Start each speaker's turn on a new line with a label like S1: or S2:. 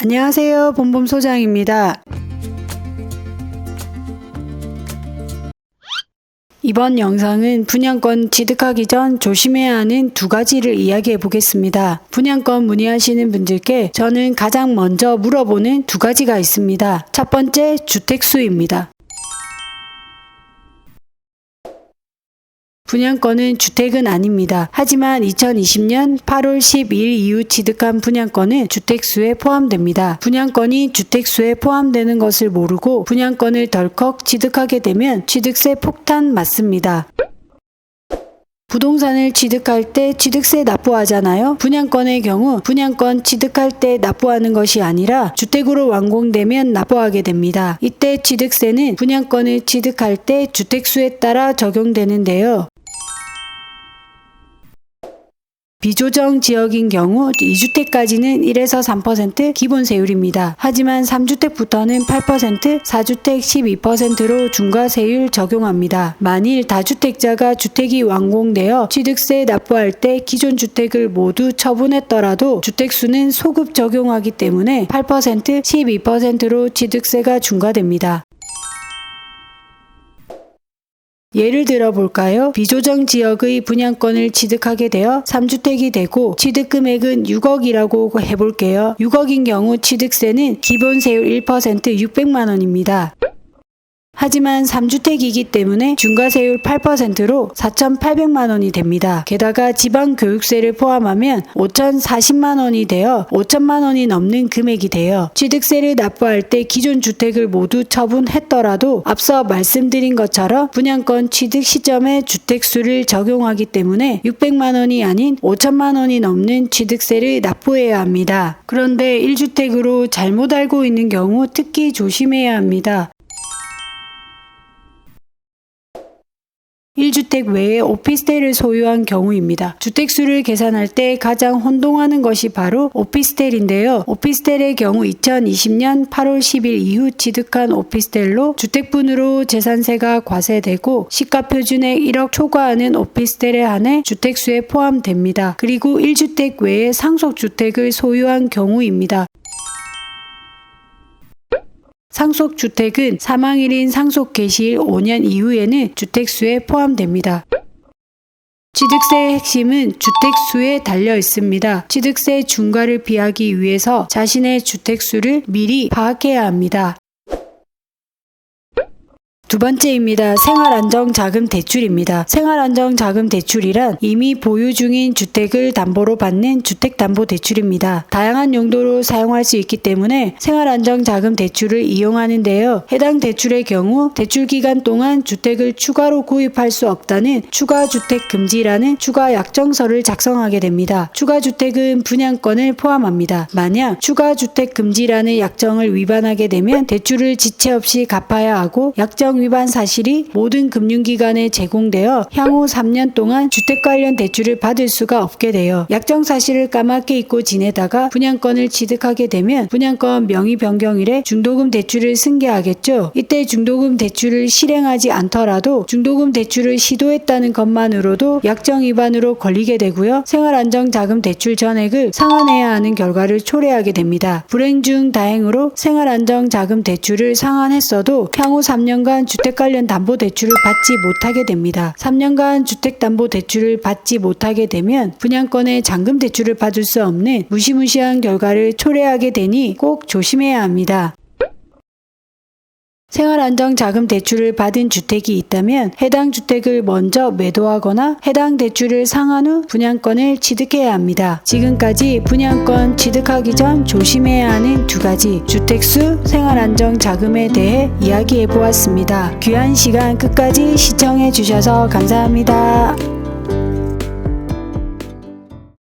S1: 안녕하세요. 봄봄 소장입니다. 이번 영상은 분양권 취득하기 전 조심해야 하는 두 가지를 이야기해 보겠습니다. 분양권 문의하시는 분들께 저는 가장 먼저 물어보는 두 가지가 있습니다. 첫 번째, 주택수입니다. 분양권은 주택은 아닙니다. 하지만 2020년 8월 12일 이후 취득한 분양권은 주택수에 포함됩니다. 분양권이 주택수에 포함되는 것을 모르고 분양권을 덜컥 취득하게 되면 취득세 폭탄 맞습니다. 부동산을 취득할 때 취득세 납부하잖아요. 분양권의 경우 분양권 취득할 때 납부하는 것이 아니라 주택으로 완공되면 납부하게 됩니다. 이때 취득세는 분양권을 취득할 때 주택수에 따라 적용되는데요. 비조정 지역인 경우 2주택까지는 1에서 3% 기본 세율입니다. 하지만 3주택부터는 8%, 4주택 12%로 중과세율 적용합니다. 만일 다주택자가 주택이 완공되어 취득세 납부할 때 기존 주택을 모두 처분했더라도 주택수는 소급 적용하기 때문에 8%, 12%로 취득세가 중과됩니다. 예를 들어 볼까요? 비조정 지역의 분양권을 취득하게 되어 3주택이 되고 취득 금액은 6억이라고 해볼게요. 6억인 경우 취득세는 기본 세율 1% 600만 원입니다. 하지만 3주택이기 때문에 중과세율 8%로 4,800만 원이 됩니다. 게다가 지방 교육세를 포함하면 5,040만 원이 되어 5천만 원이 넘는 금액이 돼요. 취득세를 납부할 때 기존 주택을 모두 처분했더라도 앞서 말씀드린 것처럼 분양권 취득 시점에 주택 수를 적용하기 때문에 600만 원이 아닌 5천만 원이 넘는 취득세를 납부해야 합니다. 그런데 1주택으로 잘못 알고 있는 경우 특히 조심해야 합니다. 1주택 외에 오피스텔을 소유한 경우입니다. 주택수를 계산할 때 가장 혼동하는 것이 바로 오피스텔인데요. 오피스텔의 경우 2020년 8월 10일 이후 취득한 오피스텔로 주택분으로 재산세가 과세되고 시가표준액 1억 초과하는 오피스텔에 한해 주택수에 포함됩니다. 그리고 1주택 외에 상속주택을 소유한 경우입니다. 상속 주택은 사망일인 상속 개시일 5년 이후에는 주택수에 포함됩니다. 취득세의 핵심은 주택수에 달려 있습니다. 취득세 중과를 피하기 위해서 자신의 주택수를 미리 파악해야 합니다. 두 번째입니다. 생활안정자금 대출입니다. 생활안정자금 대출이란 이미 보유 중인 주택을 담보로 받는 주택담보대출입니다. 다양한 용도로 사용할 수 있기 때문에 생활안정자금 대출을 이용하는데요. 해당 대출의 경우 대출 기간 동안 주택을 추가로 구입할 수 없다는 추가주택 금지라는 추가 약정서를 작성하게 됩니다. 추가주택은 분양권을 포함합니다. 만약 추가주택 금지라는 약정을 위반하게 되면 대출을 지체 없이 갚아야 하고 약정 위반 사실이 모든 금융기관에 제공되어 향후 3년 동안 주택 관련 대출을 받을 수가 없게 돼요. 약정 사실을 까맣게 잊고 지내다가 분양권을 취득하게 되면 분양권 명의 변경일에 중도금 대출을 승계하겠죠. 이때 중도금 대출을 실행하지 않더라도 중도금 대출을 시도했다는 것만으로도 약정 위반으로 걸리게 되고요. 생활안정자금 대출 전액을 상환해야 하는 결과를 초래하게 됩니다. 불행 중 다행으로 생활안정자금 대출을 상환했어도 향후 3년간 주택 관련 담보 대출을 받지 못하게 됩니다. 3년간 주택 담보 대출을 받지 못하게 되면 분양권의 잔금 대출을 받을 수 없는 무시무시한 결과를 초래하게 되니 꼭 조심해야 합니다. 생활안정자금 대출을 받은 주택이 있다면 해당 주택을 먼저 매도하거나 해당 대출을 상환 후 분양권을 취득해야 합니다. 지금까지 분양권 취득하기 전 조심해야 하는 두 가지 주택수, 생활안정자금에 대해 이야기해 보았습니다. 귀한 시간 끝까지 시청해 주셔서 감사합니다.